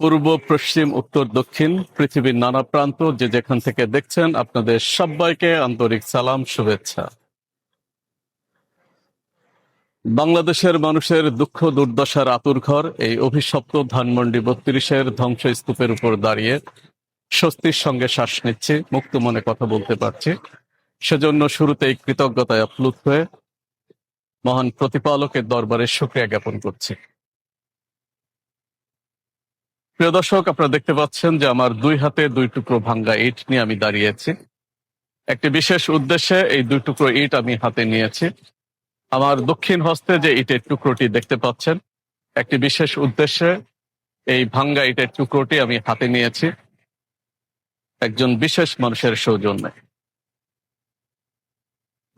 পূর্ব, পশ্চিম, উত্তর, দক্ষিণ, পৃথিবীর নানা প্রান্ত যে যেখান থেকে দেখছেন, আপনাদের সবাইকে আন্তরিক সালাম, শুভেচ্ছা। বাংলাদেশের মানুষের দুঃখ, দুর্দশার আতুর ঘর, এই অভিশপ্ত ধানমন্ডি বত্রিশের ধ্বংসস্তূপের উপর দাঁড়িয়ে স্বস্তির সঙ্গে শ্বাস নিচ্ছি, মুক্ত মনে কথা বলতে পারছি। সেজন্য শুরুতেই কৃতজ্ঞতায় আপ্লুত হয়ে মহান প্রতিপালকের দরবারে শুক্রিয়া জ্ঞাপন করছি। প্রিয় দর্শক, আপনারা দেখতে পাচ্ছেন যে আমার দুই হাতে দুই টুকরো ভাঙ্গা ইট নিয়ে আমি দাঁড়িয়েছি। একটি বিশেষ উদ্দেশ্যে এই দুই টুকরো ইট আমি হাতে নিয়েছি। আমার দক্ষিণ হস্তে যে ইটের টুকরোটি দেখতে পাচ্ছেন, একটি বিশেষ উদ্দেশ্যে এই ভাঙ্গা ইটের টুকরোটি আমি হাতে নিয়েছি একজন বিশেষ মানুষের সৌজন্যে।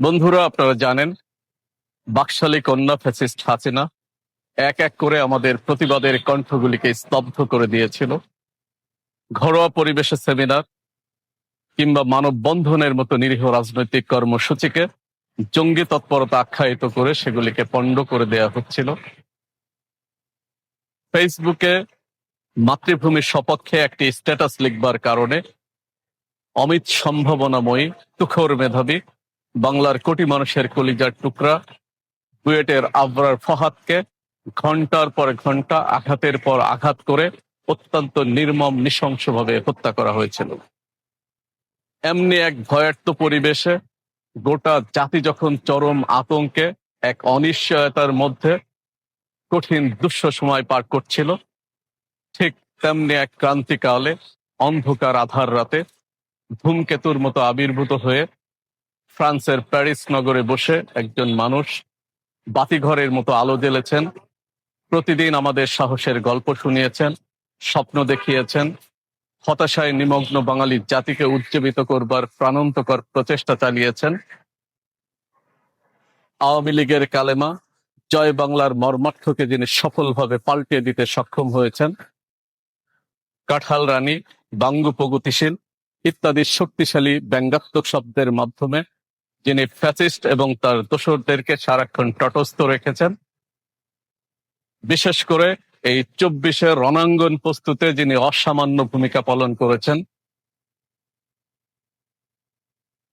বন্ধুরা, আপনারা জানেন, বাকশালী কন্যা ফ্যাসিস্ট হাসিনা এক এক করে আমাদের প্রতিবাদের কণ্ঠগুলিকে স্তব্ধ করে দিয়েছিল। ঘরোয়া পরিবেশে সেমিনার কিংবা মানববন্ধনের মতো নিরীহ রাজনৈতিক কর্মসূচিকে জঙ্গি তৎপরতা আখ্যায়িত করে সেগুলিকে পণ্ড করে দেয়া হচ্ছিল। ফেসবুকে মাতৃভূমির সপক্ষে একটি স্ট্যাটাস লিখবার কারণে অমিত সম্ভাবনাময়ী, তুখর মেধাবী, বাংলার কোটি মানুষের কলিজার টুকরা, বুয়েটের আবরার ফহাদকে ঘণ্টার পর ঘণ্টা, আঘাতের পর আঘাত করে অত্যন্ত নির্মম, নৃশংসভাবে হত্যা করা হয়েছিল। এমনি এক ভয়ার্থ পরিবেশে গোটা জাতি যখন চরম আতঙ্কে, এক অনিশ্চয়তার মধ্যে কঠিন দুঃস্ব সময় পার করছিল, ঠিক তেমনি এক ক্রান্তিকালে অন্ধকার আধার রাতে ধূমকেতুর মতো আবির্ভূত হয়ে ফ্রান্সের প্যারিস নগরে বসে একজন মানুষ বাতিঘরের মতো আলো জ্বেলেছেন প্রতিদিন আমাদের সাহসের গল্প শুনিয়েছেন, স্বপ্ন দেখিয়েছেন, হতাশায় নিমগ্ন বাঙালি জাতিকে উজ্জীবিত করবার প্রাণন্তকর প্রচেষ্টা চালিয়েছেন। আওয়ামী লীগের কালেমা, জয় বাংলার মর্মার্থকে যিনি সফলভাবে পাল্টে দিতে সক্ষম হয়েছেন, কাঁঠাল রানী, বাঙ্গু প্রগতিশীল ইত্যাদি শক্তিশালী ব্যঙ্গাত্মক শব্দের মাধ্যমে যিনি ফ্যাসিস্ট এবং তার দোসরদেরকে সারাক্ষণ তটস্থ রেখেছেন বিশেষ করে এই চব্বিশে রণাঙ্গন প্রস্তুতে যিনি অসামান্য ভূমিকা পালন করেছেন,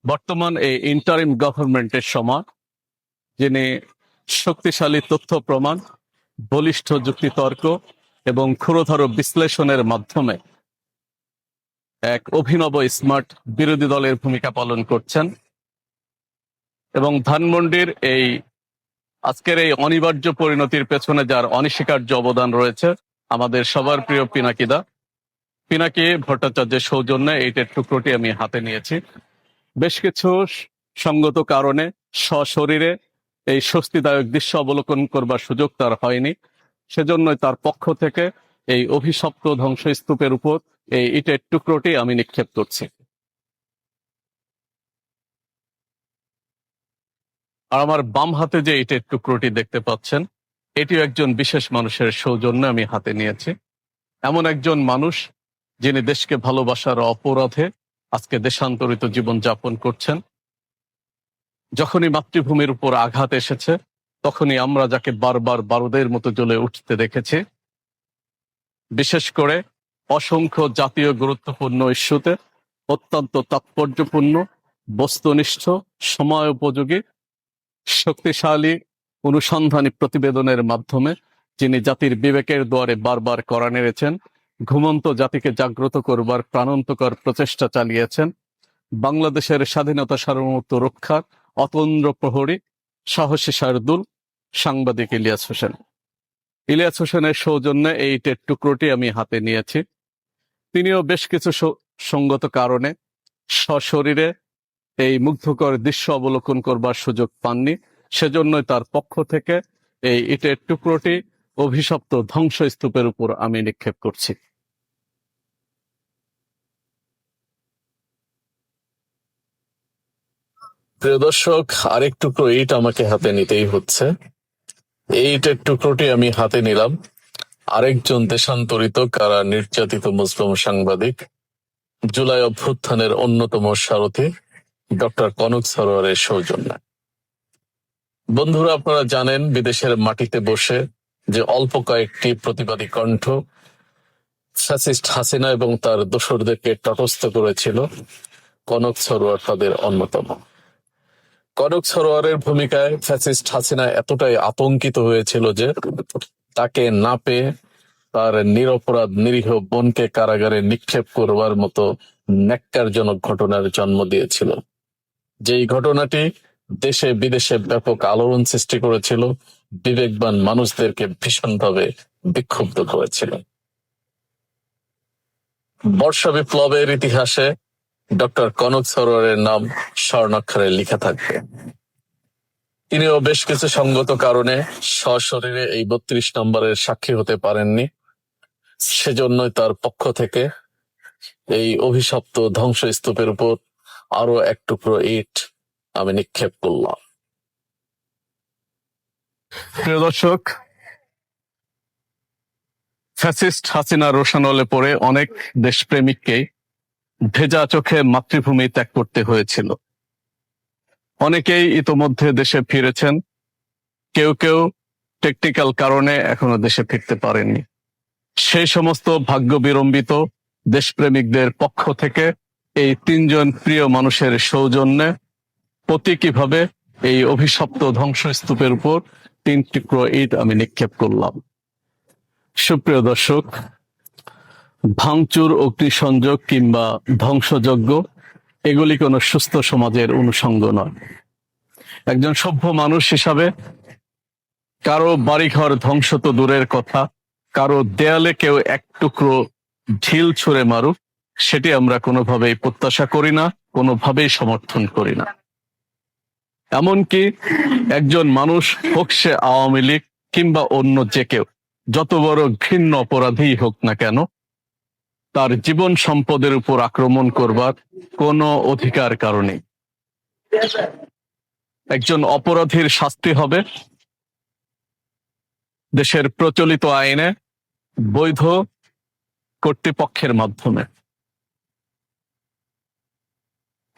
বর্তমান এই ইন্টারিম গভর্নমেন্টের সময় যিনি শক্তিশালী তথ্য প্রমাণ, বলিষ্ঠ যুক্তিতর্ক এবং ক্ষুরধর বিশ্লেষণের মাধ্যমে এক অভিনব স্মার্ট বিরোধী দলের ভূমিকা পালন করছেন এবং ধানমন্ডির এই আজকের এই অনিবার্য পরিণতির পেছনে যার অনস্বীকার্য অবদান রয়েছে, আমাদের সবার প্রিয় পিনাকিদা পিনাকি ভট্টাচার্যের সৌজন্যে এইটার টুকরোটি আমি হাতে নিয়েছি। বেশ কিছু সঙ্গত কারণে সশরীরে এই স্বস্তিদায়ক দৃশ্য অবলোকন করবার সুযোগ তার হয়নি। সেজন্যই তার পক্ষ থেকে এই অভিশপ্ত ধ্বংসস্তূপের উপর এই ইটের টুকরোটি আমি নিক্ষেপ করছি। আর আমার বাম হাতে যে ইটের টুকরোটি দেখতে পাচ্ছেন, এটিও একজন বিশেষ মানুষের সৌজন্য আমি হাতে নিয়েছি। এমন একজন মানুষ যিনি দেশকে ভালোবাসার অপরাধে আজকে দেশান্তরিত জীবন যাপন করছেন। যখনই মাতৃভূমির উপর আঘাত এসেছে, তখনই আমরা যাকে বারবার বারুদের মতো জ্বলে উঠতে দেখেছি। বিশেষ করে অসংখ্য জাতীয় গুরুত্বপূর্ণ ইস্যুতে অত্যন্ত তাৎপর্যপূর্ণ, বস্তুনিষ্ঠ, সময় উপযোগী শক্তিশালী অনুসন্ধানী প্রতিবেদনের মাধ্যমে যিনি জাতির বিবেকের দুয়ারে বারবার করা নেড়েছেন, ঘুমন্ত জাতিকে জাগ্রত করবার প্রাণন্তকর প্রচেষ্টা চালিয়েছেন, বাংলাদেশের স্বাধীনতা সার্বভৌমত্ব রক্ষার অতন্দ্র প্রহরী সাহসী শারদুল, সাংবাদিক ইলিয়াস হোসেন। ইলিয়াস হোসেনের সৌজন্যে এই টের টুকরোটি আমি হাতে নিয়েছি। তিনিও বেশ কিছু সঙ্গত কারণে সশরীরে এই মুগ্ধকর দৃশ্য অবলোকন করবার সুযোগ পাননি। সেজন্যই তার পক্ষ থেকে এই ইটের টুকরোটি অভিশপ্ত ধ্বংসস্তূপের উপর আমি নিক্ষেপ করছি। প্রিয় দর্শক, আরেক টুকরো ইট আমাকে হাতে নিতেই হচ্ছে। এই ইটের টুকরোটি আমি হাতে নিলাম। আরেকজন দেশান্তরিত কারা নির্যাতিত মুসলিম সাংবাদিক, জুলাই অভ্যুত্থানের অন্যতম সারথী ডক্টর কনক সরোয়ারের সৌজন্যে। বন্ধুরা, আপনারা জানেন বিদেশের মাটিতে বসে যে অল্প কয়েকটি প্রতিবাদী কণ্ঠ ফ্যাসিস্ট হাসিনা এবং তার দোসরদেরকে তটস্থ করেছিল কনক সরোয়ার তাদের অন্যতম। কনক সরোয়ারের ভূমিকায় ফ্যাসিস্ট হাসিনা এতটাই আতঙ্কিত হয়েছিল যে তাকে না পেয়ে তার নিরপরাধ নিরীহ বোনকে কারাগারে নিক্ষেপ করবার মতো ন্যাক্কারজনক ঘটনার জন্ম দিয়েছিল। যেই ঘটনাটি দেশে বিদেশে ব্যাপক আলোড়ন সৃষ্টি করেছিল, বিবেকবান মানুষদেরকে ভীষণভাবে বিক্ষুব্ধ করেছিল। বর্ষা বিপ্লবের ইতিহাসে ডক্টর কনক সরোয়ারের নাম স্বর্ণাক্ষরে লিখা থাকবে। তিনিও বেশ কিছু সঙ্গত কারণে সশরীরে এই বত্রিশ নম্বরের সাক্ষী হতে পারেননি। সেজন্যই তার পক্ষ থেকে এই অভিশপ্ত ধ্বংসস্তূপের উপর আরও এক টুকরো ইট আমি নিক্ষেপ করলাম। প্রিয় দর্শক, ফ্যাসিস্ট হাসিনা রোশানলে পড়ে অনেক দেশপ্রেমিককেই ভেজা চোখে মাতৃভূমি ত্যাগ করতে হয়েছিল। অনেকেই ইতোমধ্যে দেশে ফিরেছেন, কেউ কেউ টেকনিক্যাল কারণে এখনও দেশে ফিরতে পারেননি। সেই সমস্ত ভাগ্য বিড়ম্বিত দেশপ্রেমিকদের পক্ষ থেকে এই তিনজন প্রিয় মানুষের সৌজন্যে প্রতীকীভাবে এই অভিশপ্ত ধ্বংসস্তূপের উপর তিন টুকরো ইট আমি নিক্ষেপ করলাম। সুপ্রিয় দর্শক, ভাঙচুর, অগ্নিসংযোগ কিংবা ধ্বংসযজ্ঞ, এগুলি কোনো সুস্থ সমাজের অনুষঙ্গ নয়। একজন সভ্য মানুষ হিসাবে কারও বাড়িঘর ধ্বংস তো দূরের কথা, কারও দেয়ালে কেউ এক টুকরো ঢিল ছুঁড়ে মারুক সেটি আমরা কোনোভাবেই প্রত্যাশা করি না, কোনোভাবেই সমর্থন করি না। এমনকি একজন মানুষ হোক সে আওয়ামী লীগ কিংবা অন্য যে কেউ, যত বড় ঘৃণ্য অপরাধী হোক না কেন, তার জীবন সম্পদের উপর আক্রমণ করবার কোনো অধিকার কারণে একজন অপরাধীর শাস্তি হবে দেশের প্রচলিত আইনে বৈধ কর্তৃপক্ষের মাধ্যমে।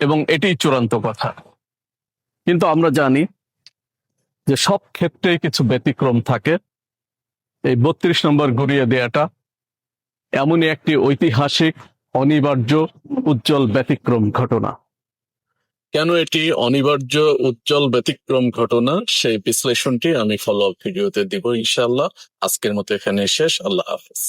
এবং এটি চূড়ান্ত কথা। কিন্তু আমরা জানি যে সব ক্ষেত্রে কিছু ব্যতিক্রম থাকে। এই বত্রিশ নম্বর ঘুরিয়ে দেয়াটা এমনই একটি ঐতিহাসিক, অনিবার্য, উজ্জ্বল ব্যতিক্রম ঘটনা। কেন এটি অনিবার্য, উজ্জ্বল ব্যতিক্রম ঘটনা? সেই বিশ্লেষণটি আমি ফলো আপ ভিডিওতে দিব ইনশাআল্লাহ। আজকের মতো এখানে শেষ। আল্লাহ হাফেজ।